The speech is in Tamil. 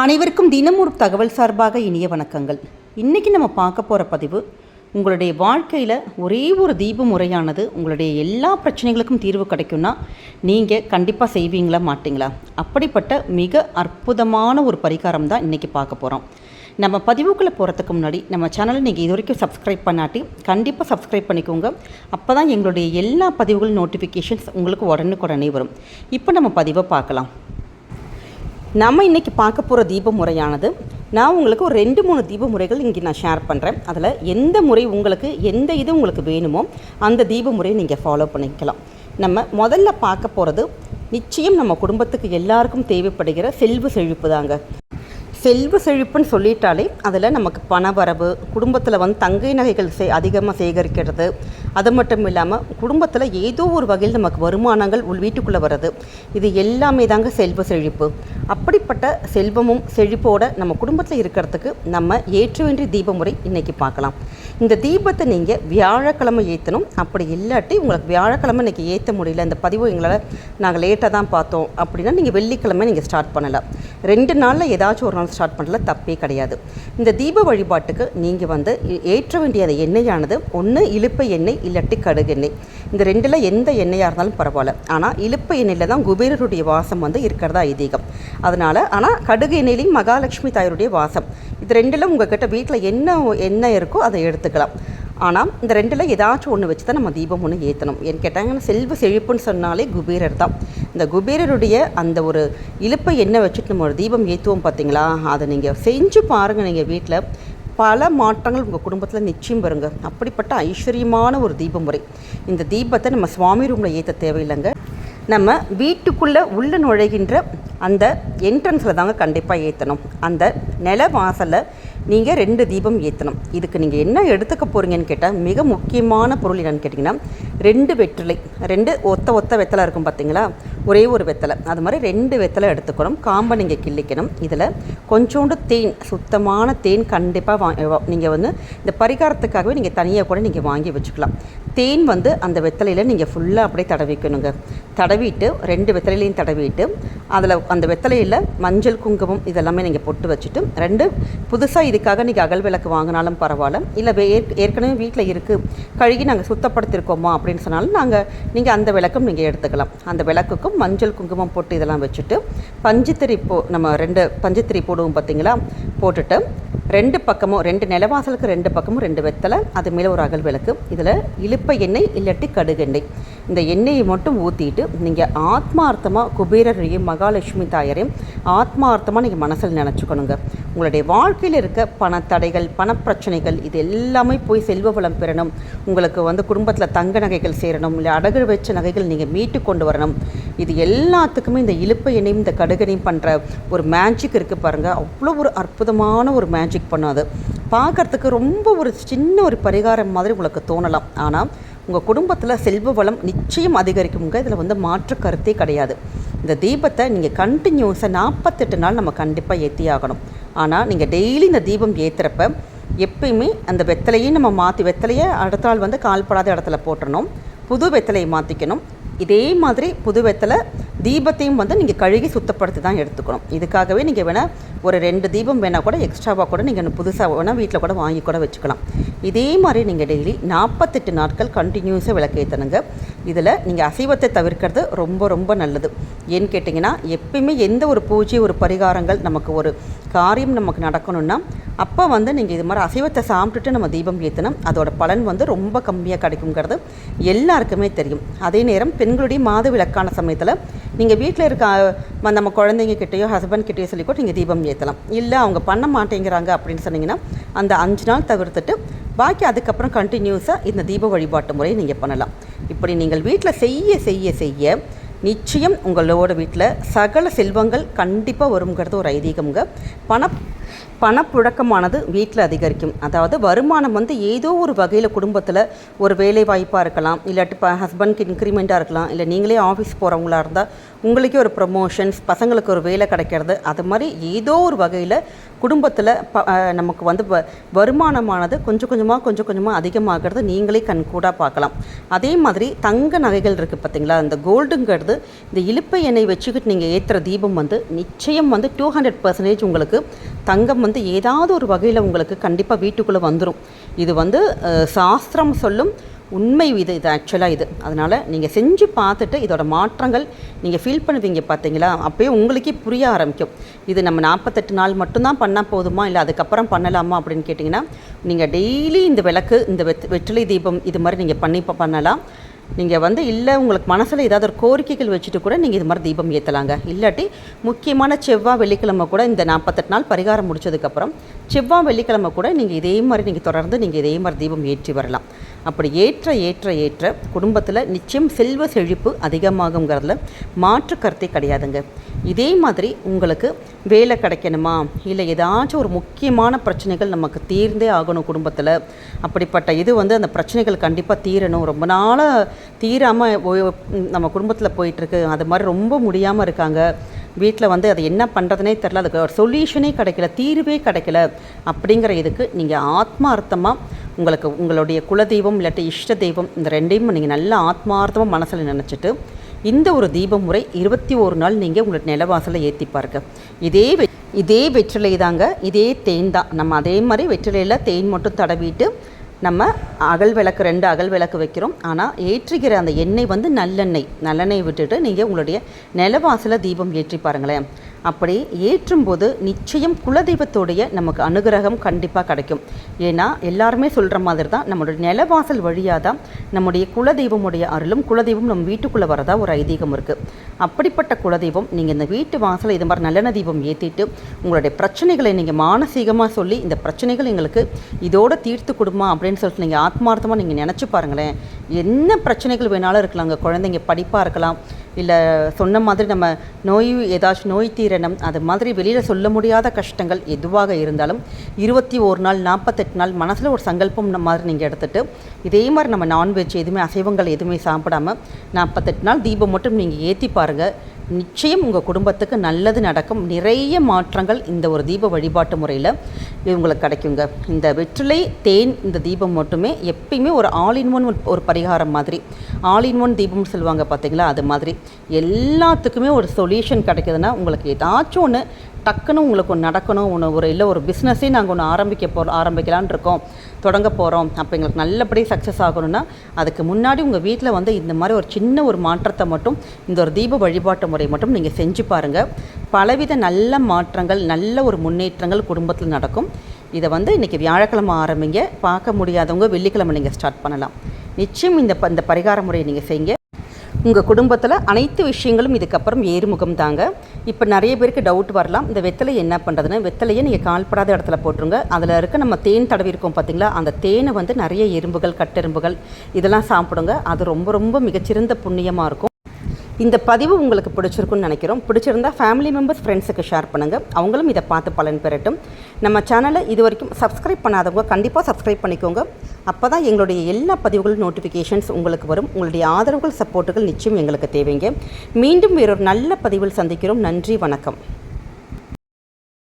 அனைவருக்கும் தினம் ஒரு தகவல் சார்பாக இனிய வணக்கங்கள். இன்றைக்கி நம்ம பார்க்க போகிற பதிவு உங்களுடைய வாழ்க்கையில் ஒரே ஒரு தீப முறையானது உங்களுடைய எல்லா பிரச்சனைகளுக்கும் தீர்வு கிடைக்கும்னா நீங்கள் கண்டிப்பாக செய்வீங்களா மாட்டீங்களா? அப்படிப்பட்ட மிக அற்புதமான ஒரு பரிகாரம் தான் இன்றைக்கி பார்க்க போகிறோம் நம்ம பதிவுக்குள்ளே போகிறதுக்கு முன்னாடி நம்ம சேனலை நீங்கள் இது வரைக்கும் சப்ஸ்கிரைப் பண்ணாட்டி கண்டிப்பாக சப்ஸ்கிரைப் பண்ணிக்கோங்க. அப்போ தான் எங்களுடைய எல்லா பதிவுகள் நோட்டிஃபிகேஷன்ஸ் உங்களுக்கு உடனுக்குடனே வரும். இப்போ நம்ம பதிவை பார்க்கலாம். நம்ம இன்றைக்கி பார்க்க போகிற தீப முறையானது நான் உங்களுக்கு ஒரு ரெண்டு மூணு தீப முறைகள் இங்கே நான் ஷேர் பண்ணுறேன் அதில் எந்த முறை உங்களுக்கு எந்த இது உங்களுக்கு வேணுமோ அந்த தீப முறையை நீங்கள் ஃபாலோ பண்ணிக்கலாம். நம்ம முதல்ல பார்க்க போகிறது நிச்சயம் நம்ம குடும்பத்துக்கு எல்லாருக்கும் தேவைப்படுகிற செல்வ செழிப்பு தாங்க செல்வ செழிப்புன்னு சொல்லிட்டாலே அதில் நமக்கு பணவரவு குடும்பத்தில் வந்து தங்கை நகைகள் சே அதிகமாக சேகரிக்கிறது அது மட்டும் இல்லாமல் குடும்பத்தில் ஏதோ ஒரு வகையில் நமக்கு வருமானங்கள் உள் வீட்டுக்குள்ளே வர்றது. இது எல்லாமே தாங்க செல்வ செழிப்பு. அப்படிப்பட்ட செல்வமும் செழிப்போட நம்ம குடும்பத்தில் இருக்கிறதுக்கு நம்ம ஏற்ற வேண்டிய தீப முறை இன்றைக்கி பார்க்கலாம். இந்த தீபத்தை நீங்கள் வியாழக்கிழமை ஏற்றணும் அப்படி இல்லாட்டி உங்களுக்கு வியாழக்கிழமை இன்றைக்கி ஏற்ற முடியல இந்த பதிவு எங்களால் நாங்கள் லேட்டாக தான் பார்த்தோம் அப்படின்னா நீங்கள் வெள்ளிக்கிழமை நீங்கள் ஸ்டார்ட் பண்ணலாம். ரெண்டு நாளில் ஏதாச்சும் ஒரு நாள் ஸ்டார்ட் பண்ணல தப்பே கிடையாது. இந்த தீப வழிபாட்டுக்கு நீங்கள் வந்து ஏற்ற வேண்டிய அந்த எண்ணெயானது ஒன்று இழுப்பை எண்ணெய் இல்லாட்டி கடுகு எண்ணெய். இந்த ரெண்டில் எந்த எண்ணெயாக இருந்தாலும் பரவாயில்ல. ஆனால் இழுப்பை எண்ணெயில் தான் குபேரருடைய வாசம் வந்து இருக்கிறதா ஐதீகம். அதனால் ஆனால் கடுகு எண்ணெயிலையும் மகாலட்சுமி தாயருடைய வாசம். இது ரெண்டில் உங்ககிட்ட வீட்டில் என்ன எண்ணெய் இருக்கோ அதை எடுத்துக்கலாம். ஆனால் இந்த ரெண்டில் ஏதாச்சும் ஒன்று வச்சு தான் நம்ம தீபம் ஒன்று ஏற்றணும் ஏன்னு கேட்டாங்கன்னா செல்வ செழிப்புன்னு சொன்னாலே குபேரர் தான். இந்த குபேரருடைய அந்த ஒரு இழுப்பை என்ன வச்சுட்டு நம்ம ஒரு தீபம் ஏற்றுவோம் பார்த்தீங்களா அதை நீங்கள் செஞ்சு பாருங்கள் நீங்கள் வீட்டில் பல மாற்றங்கள் உங்கள் குடும்பத்தில் நிச்சயம் வருங்க. அப்படிப்பட்ட ஐஸ்வர்யமான ஒரு தீப முறை. இந்த தீபத்தை நம்ம சுவாமி ரூமில் ஏற்ற தேவையில்லைங்க. நம்ம வீட்டுக்குள்ளே உள்ளே நுழைகின்ற அந்த என்ட்ரன்ஸில் தாங்க கண்டிப்பாக ஏற்றணும் அந்த நில வாசலில் நீங்கள் ரெண்டு தீபம் ஏற்றணும் இதுக்கு நீங்கள் என்ன எடுத்துக்க போகிறீங்கன்னு கேட்டால் மிக முக்கியமான பொருள் என்னன்னு கேட்டிங்கன்னா ரெண்டு வெற்றிலை ரெண்டு ஒத்த ஒத்த வெத்தலை இருக்கும் பார்த்தீங்களா ஒரே ஒரு வெத்தலை. அது மாதிரி ரெண்டு வெத்தலை எடுத்துக்கணும். காம்பை நீங்கள் கிள்ளிக்கணும். இதில் கொஞ்சோண்டு தேன் சுத்தமான தேன் கண்டிப்பாக வா நீங்கள் வந்து இந்த பரிகாரத்துக்காகவே நீங்கள் தனியாக கூட நீங்கள் வாங்கி வச்சுக்கலாம். தேன் வந்து அந்த வெத்தலையில் நீங்கள் ஃபுல்லாக அப்படியே தடவிக்கணுங்க. தடவிட்டு ரெண்டு வெத்தலையிலையும் தடவிட்டு அதில் அந்த வெத்தலையில் மஞ்சள் குங்குமம் இதெல்லாமே நீங்கள் பொட்டு வச்சுட்டு ரெண்டு புதுசாக இதுக்காக நீங்கள் அகல் விளக்கு வாங்கினாலும் பரவாயில்ல. இல்லை வே- ஏற்க- ஏற்கனவே வீட்டில் இருக்குது கழுகி நாங்கள் சுத்தப்படுத்திருக்கோமா அப்படின்னு சொன்னாலும் நாங்கள் நீங்கள் அந்த விளக்கும் நீங்கள் எடுத்துக்கலாம். அந்த விளக்குக்கும் மஞ்சள் குங்குமம் போட்டு இதெல்லாம் வச்சுட்டு பஞ்சுத்திரி போ நம்ம ரெண்டு பஞ்சுத்திரி போடுவோம் பார்த்தீங்களா போட்டுட்டு ரெண்டு பக்கமும் ரெண்டு நிலவாசலுக்கு ரெண்டு பக்கமும் ரெண்டு வெத்தலை அது மேலே ஒரு அகல் விளக்கு. இதில் இழுப்ப எண்ணெய் இல்லாட்டி கடுகு எண்ணெய். இந்த எண்ணெயை மட்டும் ஊற்றிட்டு நீங்கள் ஆத்மார்த்தமாக குபேரரையும் மகாலட்சுமி தாயரையும் ஆத்மார்த்தமாக நீங்கள் மனசில் நினச்சிக்கணுங்க. உங்களுடைய வாழ்க்கையில் இருக்க பணத்தடைகள் பணப்பிரச்சனைகள் இது எல்லாமே போய் செல்வ வளம் பெறணும். உங்களுக்கு வந்து குடும்பத்தில் தங்க நகைகள் சேரணும் இல்லை அடகு வச்ச நகைகள் நீங்கள் மீட்டு கொண்டு வரணும். இது எல்லாத்துக்குமே இந்த இழுப்பை எண்ணையும் இந்த கடுகனையும் பண்ணுற ஒரு மேஜிக் இருக்குது பாருங்கள் அவ்வளோ ஒரு அற்புதமான ஒரு மேஜிக் பண்ணும் அது பார்க்கறதுக்கு ரொம்ப ஒரு சின்ன ஒரு பரிகாரம் மாதிரி உங்களுக்கு தோணலாம். ஆனால் உங்கள் குடும்பத்தில் செல்வ வளம் நிச்சயம் அதிகரிக்குங்க இதில் வந்து மாற்று கருத்தே கிடையாது. இந்த தீபத்தை நீங்கள் கண்டினியூஸாக நாற்பத்தெட்டு நாள் நம்ம கண்டிப்பாக ஏற்றி ஆகணும் ஆனால் நீங்கள் டெய்லி இந்த தீபம் ஏற்றுறப்ப எப்பயுமே அந்த வெத்தலையும் நம்ம மாற்றி வெத்தலையை அடுத்த நாள் வந்து கால்படாத இடத்துல போட்டணும் புது வெத்தலையை மாற்றிக்கணும் இதே மாதிரி புது வெத்தலை தீபத்தையும் வந்து நீங்கள் கழுகி சுத்தப்படுத்தி தான் எடுத்துக்கணும். இதுக்காகவே நீங்கள் வேணால் ஒரு ரெண்டு தீபம் வேணால் கூட எக்ஸ்ட்ராவாக கூட நீங்கள் புதுசாக வேணால் வீட்டில் கூட வாங்கி கூட வச்சுக்கலாம். இதே மாதிரி நீங்கள் டெய்லி நாற்பத்தெட்டு நாட்கள் கண்டினியூஸாக விளக்கேற்றணுங்க இதில் நீங்கள் அசைவத்தை தவிர்க்கிறது ரொம்ப ரொம்ப நல்லது. ஏன்னு கேட்டிங்கன்னா எப்பயுமே எந்த ஒரு பூஜை ஒரு பரிகாரங்கள் நமக்கு ஒரு காரியம் நமக்கு நடக்கணும்னா அப்போ வந்து நீங்கள் இது மாதிரி அசைவத்தை சாப்பிட்டுட்டு நம்ம தீபம் ஏற்றணும் அதோட பலன் வந்து ரொம்ப கம்மியாக கிடைக்குங்கிறது எல்லாருக்குமே தெரியும். அதே நேரம் பெண்களுடைய மாத விளக்கான சமயத்தில் நீங்கள் வீட்டில் இருக்க நம்ம குழந்தைங்க கிட்டேயோ ஹஸ்பண்ட் கிட்டேயோ சொல்லி கூட நீங்கள் தீபம் ஏற்றலாம் இல்லை அவங்க பண்ண மாட்டேங்கிறாங்க அப்படின்னு சொன்னீங்கன்னா அந்த அஞ்சு நாள் தவிர்த்துட்டு பாக்கி அதுக்கப்புறம் கண்டினியூஸாக இந்த தீப வழிபாட்டு முறையை நீங்கள் பண்ணலாம். இப்படி நீங்கள் வீட்டில் செய்ய செய்ய செய்ய நிச்சயம் உங்களோட வீட்டில் சகல செல்வங்கள் கண்டிப்பாக வருங்கிறது ஒரு ஐதீகம்ங்க. பண பணப்புழக்கமானது வீட்டில் அதிகரிக்கும். அதாவது வருமானம் வந்து ஏதோ ஒரு வகையில் குடும்பத்தில் ஒரு வேலை வாய்ப்பாக இருக்கலாம். இல்லாட்டி இப்போ ஹஸ்பண்ட்க்கு இன்க்ரிமெண்ட்டாக இருக்கலாம். இல்லை நீங்களே ஆஃபீஸ் போகிறவங்களா இருந்தால் உங்களுக்கே ஒரு ப்ரொமோஷன்ஸ் பசங்களுக்கு ஒரு வேலை கிடைக்கிறது. அது மாதிரி ஏதோ ஒரு வகையில் குடும்பத்தில் ப நமக்கு வந்து வ வருமானமானது கொஞ்சம் கொஞ்சமாக கொஞ்சம் கொஞ்சமாக அதிகமாகிறது நீங்களே கண்கூடாக பார்க்கலாம். அதே மாதிரி தங்க நகைகள் இருக்குது பார்த்தீங்களா இந்த கோல்டுங்கிறது இந்த இழுப்பை எண்ணெய் வச்சுக்கிட்டு நீங்கள் ஏற்றுற தீபம் வந்து நிச்சயம் வந்து டூ ஹண்ட்ரட் பர்சன்டேஜ் உங்களுக்கு தங்கம் வந்து ஏதாவது ஒரு வகையில் உங்களுக்கு கண்டிப்பாக வீட்டுக்குள்ளே வந்துடும் இது வந்து சாஸ்திரம் சொல்லும் உண்மை இது இது ஆக்சுவலாக இது. அதனால் நீங்கள் செஞ்சு பார்த்துட்டு இதோட மாற்றங்கள் நீங்கள் ஃபீல் பண்ணுவீங்க பார்த்தீங்களா அப்போயே உங்களுக்கே புரிய ஆரம்பிக்கும். இது நம்ம நாற்பத்தெட்டு நாள் மட்டும்தான் பண்ணால் போதுமா? இல்லை அதுக்கப்புறம் பண்ணலாமா? அப்படின்னு கேட்டிங்கன்னா நீங்கள் டெய்லி இந்த விளக்கு இந்த வெத் வெற்றிலை தீபம் இது மாதிரி நீங்கள் பண்ணி பண்ணலாம். நீங்கள் வந்து இல்லை உங்களுக்கு மனசில் ஏதாவது ஒரு கோரிக்கைகள் வச்சுட்டு கூட நீங்கள் இது மாதிரி தீபம் ஏற்றலாங்க இல்லாட்டி முக்கியமான செவ்வாய் வெள்ளிக்கிழமை கூட இந்த நாற்பத்தெட்டு நாள் பரிகாரம் முடிச்சதுக்கப்புறம் செவ்வாய் வெள்ளிக்கிழமை கூட நீங்கள் இதே மாதிரி நீங்கள் தொடர்ந்து நீங்கள் இதே மாதிரி தீபம் ஏற்றி வரலாம். அப்படி ஏற்ற ஏற்ற ஏற்ற குடும்பத்தில் நிச்சயம் செல்வ செழிப்பு அதிகமாகுங்கிறதுல மாற்று கருத்தே கிடையாதுங்க. இதே மாதிரி உங்களுக்கு வேலை கிடைக்கணுமா? இல்லை ஏதாச்சும் ஒரு முக்கியமான பிரச்சனைகள் நமக்கு தீர்ந்தே ஆகணும் குடும்பத்தில். அப்படிப்பட்ட இது வந்து அந்த பிரச்சனைகள் கண்டிப்பாக தீரணும். ரொம்ப நாளாக தீராமல் நம்ம குடும்பத்தில் போயிட்டுருக்கு. அது மாதிரி ரொம்ப முடியாமல் இருக்காங்க. வீட்டில் வந்து அது என்ன பண்ணுறதுனே தெரில அதுக்கு ஒரு சொல்யூஷனே கிடைக்கல. தீர்வே கிடைக்கல. அப்படிங்கிற இதுக்கு நீங்கள் ஆத்மார்த்தமாக உங்களுக்கு உங்களுடைய குலதெய்வம் இல்லாட்டி இஷ்ட தெய்வம் இந்த ரெண்டையும் நீங்கள் நல்லா ஆத்மார்த்தமாக மனசில் நினச்சிட்டு இந்த ஒரு தீப முறை இருபத்தி ஒரு நாள் நீங்கள் உங்களுக்கு நிலவாசலை ஏற்றி பாருங்க. இதே இதே வெற்றிலை தாங்க இதே தேன் தான். நம்ம அதே மாதிரி வெற்றிலையில் தேன் மட்டும் தடவிட்டு நம்ம அகல் விளக்கு ரெண்டு அகல் விளக்கு வைக்கிறோம். ஆனால் ஏற்றுகிற அந்த எண்ணெய் வந்து நல்லெண்ணெய். நல்லெண்ணெய் விட்டுட்டு நீங்கள் உங்களுடைய நிலவாசல தீபம் ஏற்றி பாருங்களேன். அப்படி ஏற்றும்போது நிச்சயம் குலதெய்வத்தோடைய நமக்கு அனுகிரகம் கண்டிப்பாக கிடைக்கும். ஏன்னா எல்லாருமே சொல்கிற மாதிரி தான் நம்மளுடைய நிலவாசல் வழியாக தான் நம்முடைய குலதெய்வமுடைய அருளும் குலதெய்வம் நம்ம வீட்டுக்குள்ளே வரதா ஒரு ஐதீகம் இருக்குது அப்படிப்பட்ட குலதெய்வம் நீங்கள் இந்த வீட்டு வாசலை இது மாதிரி நல்லெண்ணெய் தீபம் ஏற்றிட்டு உங்களுடைய பிரச்சனைகளை நீங்கள் மானசீகமாக சொல்லி இந்த பிரச்சனைகள் எங்களுக்கு இதோட தீர்த்து கொடுமா அப்படின்னு சொல்லிட்டு நீங்கள் ஆத்மார்த்தமாக நீங்கள் நினச்சி பாருங்களேன். என்ன பிரச்சனைகள் வேணாலும் இருக்கலாங்க குழந்தைங்க படிப்பாக இருக்கலாம். இல்லை சொன்ன மாதிரி நம்ம நோய் ஏதாச்சும் நோய் தீர் தீரணும் அது மாதிரி வெளியில் சொல்ல முடியாத கஷ்டங்கள் எதுவாக இருந்தாலும் இருபத்தி ஒரு நாள் நாற்பத்தெட்டு நாள் மனசில் ஒரு சங்கல்பம் மாதிரி நீங்கள் எடுத்துட்டு இதே மாதிரி நம்ம நான்வெஜ் எதுவுமே அசைவங்கள் எதுவுமே சாப்பிடாம நாற்பத்தெட்டு நாள் தீபம் மட்டும் நீங்கள் ஏற்றி பாருங்கள் நிச்சயம் உங்கள் குடும்பத்துக்கு நல்லது நடக்கும். நிறைய மாற்றங்கள் இந்த ஒரு தீப வழிபாட்டு முறையில் இவங்களுக்கு கிடைக்குங்க. இந்த வெற்றிலை தேன் இந்த தீபம் மட்டுமே எப்பயுமே ஒரு ஆல் இன் ஒன் ஒரு பரிகாரம் மாதிரி. ஆல் இன் ஒன் தீபம்னு சொல்லுவாங்க பார்த்தீங்களா அது மாதிரி. எல்லாத்துக்குமே ஒரு சொல்யூஷன் கிடைக்குதுன்னா உங்களுக்கு ஏதாச்சும் ஒன்று டக்குன்னு உங்களுக்கு ஒன்று நடக்கணும் ஒன்று ஒரு இல்லை ஒரு பிஸ்னஸே நாங்கள் ஒன்று ஆரம்பிக்க போகிறோம் ஆரம்பிக்கலான்னு இருக்கோம். தொடங்க போகிறோம் அப்போ எங்களுக்கு நல்லபடியாக சக்ஸஸ் ஆகணும்னா அதுக்கு முன்னாடி உங்கள் வீட்டில் வந்து இந்த மாதிரி ஒரு சின்ன ஒரு மாற்றத்தை மட்டும் இந்த ஒரு தீப வழிபாட்டு முறை மட்டும் நீங்கள் செஞ்சு பாருங்கள் பலவித நல்ல மாற்றங்கள் நல்ல ஒரு முன்னேற்றங்கள் குடும்பத்தில் நடக்கும். இதை வந்து இன்றைக்கி வியாழக்கிழமை ஆரம்பிங்க. பார்க்க முடியாதவங்க வெள்ளிக்கிழமை நீங்கள் ஸ்டார்ட் பண்ணலாம். நிச்சயம் இந்த ப- இந்த பரிகார முறையை நீங்கள் செய்யுங்க. உங்கள் குடும்பத்தில் அனைத்து விஷயங்களும் இதுக்கப்புறம் ஏறுமுகம் தாங்க. இப்போ நிறைய பேருக்கு டவுட் வரலாம். இந்த வெத்தலை என்ன பண்ணுறதுன்னு வெத்தலையை நீங்கள் கால்படாத இடத்துல போட்டுருங்க. அதில் இருக்க நம்ம தேன் தடவி இருக்கோம் பார்த்தீங்களா அந்த தேனை வந்து நிறைய எறும்புகள் கட்டெரும்புகள் இதெல்லாம் சாப்பிடுங்க. அது ரொம்ப ரொம்ப மிகச்சிறந்த புண்ணியமாக இருக்கும். இந்த பதிவு உங்களுக்கு பிடிச்சிருக்குன்னு நினைக்கிறோம். பிடிச்சிருந்தா ஃபேமிலி மெம்பர்ஸ் ஃப்ரெண்ட்ஸுக்கு ஷேர் பண்ணுங்கள் அவங்களும் இதை பார்த்து பலன் பெறட்டும். நம்ம சேனலை இது வரைக்கும் சப்ஸ்கிரைப் பண்ணாதவங்க கண்டிப்பாக சப்ஸ்கிரைப் பண்ணிக்கோங்க. அப்போ தான் எங்களுடைய எல்லா பதிவுகளும் நோட்டிஃபிகேஷன்ஸ் உங்களுக்கு வரும். உங்களுடைய ஆதரவுகள் சப்போர்ட்டுகள் நிச்சயம் எங்களுக்கு தேவைங்க. மீண்டும் வேறொரு நல்ல பதிவில் சந்திக்கிறோம். நன்றி வணக்கம்.